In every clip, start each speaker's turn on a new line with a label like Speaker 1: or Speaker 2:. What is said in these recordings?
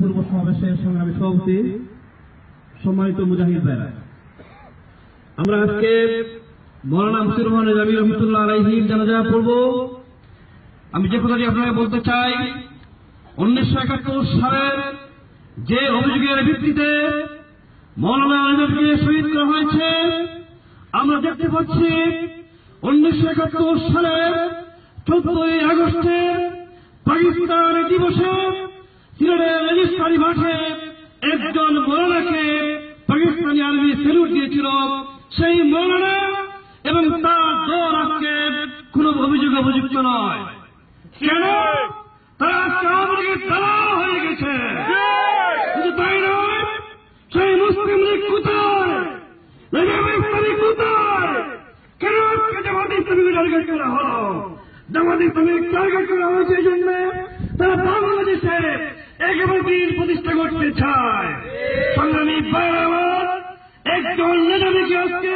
Speaker 1: পূর্ব সমাবেশের সংগ্রামী সভাপতি, সম্মানিত মুজাহিদ ভাইরা। আমরা আজকে রহমান রহমতুল্লাহ জানাজা পড়ব। আমি যে কথাটি আপনাকে বলতে চাই, উনিশশো একাত্তর সালের যে অভিযোগের ভিত্তিতে মৌলানা আজমকে শহীদ করা হয়েছে, আমরা দেখতে পাচ্ছি উনিশশো একাত্তর সালের চোদ্দই আগস্টে পাকিস্তান দিবসে সিলেটের মাঠে একজন মৌলানাকে পাকিস্তানি আর্মি সেলুট দিয়েছিল। সেই মৌলানা এবং তার দল আজকে কোন অভিযোগে অভিযুক্ত নয়। কেন? তারা হয়ে গেছে। তাই নয়, সেই মুসলিম লীগ কোথায়? কোথায়? কেন আজকে জামাত ইসলামীকে টার্গেট করা হলো? জামাত ইসলামী টার্গেট করা হয়েছে এই জন্য তারা বাংলাদেশে দিন প্রতিষ্ঠা করতে চায়। সংগ্রামী একজন নেতাকে আজকে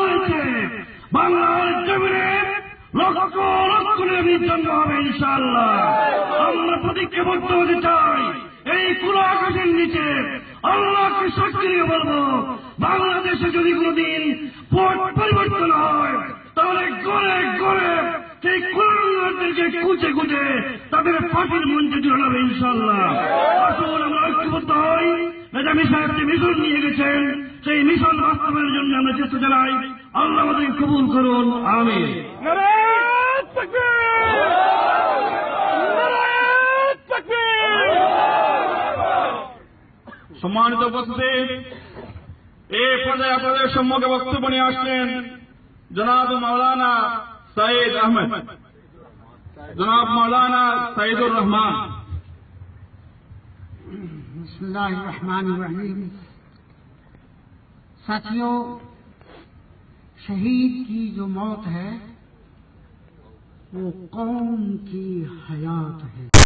Speaker 1: হয়েছে, বাংলার জমিনে লক্ষ লক্ষ হবে আমরা হতে চাই, এই পুরো আকাশের নিচে আল্লাহকে সাক্ষী বলব, বাংলাদেশে যদি কোনোদিন পট পরিবর্তন হয় কুলাঙ্গারদেরকে কুচে কুচে তাদের ফাঁসির মঞ্চে জড়াবে ইনশাল্লাহ আসুন আমরা ঐক্যবদ্ধ হই। সাহেব যে মিশন নিয়ে গেছেন সেই মিশন বাস্তবায়নের জন্য আমরা চেষ্টা চালাই। আল্লাহ আমাদের কবুল করুন। আমি
Speaker 2: সম্মানিত উপস্থিতি এই পর্যায়ে আপনাদের সম্মুখে বক্তব্য নিয়ে আসছেন জনাব মাওলানা সাইদ আহমেদ। جناب مولانا سعید الرحمان
Speaker 3: بسم اللہ الرحمن الرحیم۔ ساتھیوں، شہید کی جو موت ہے، وہ قوم کی حیات ہے۔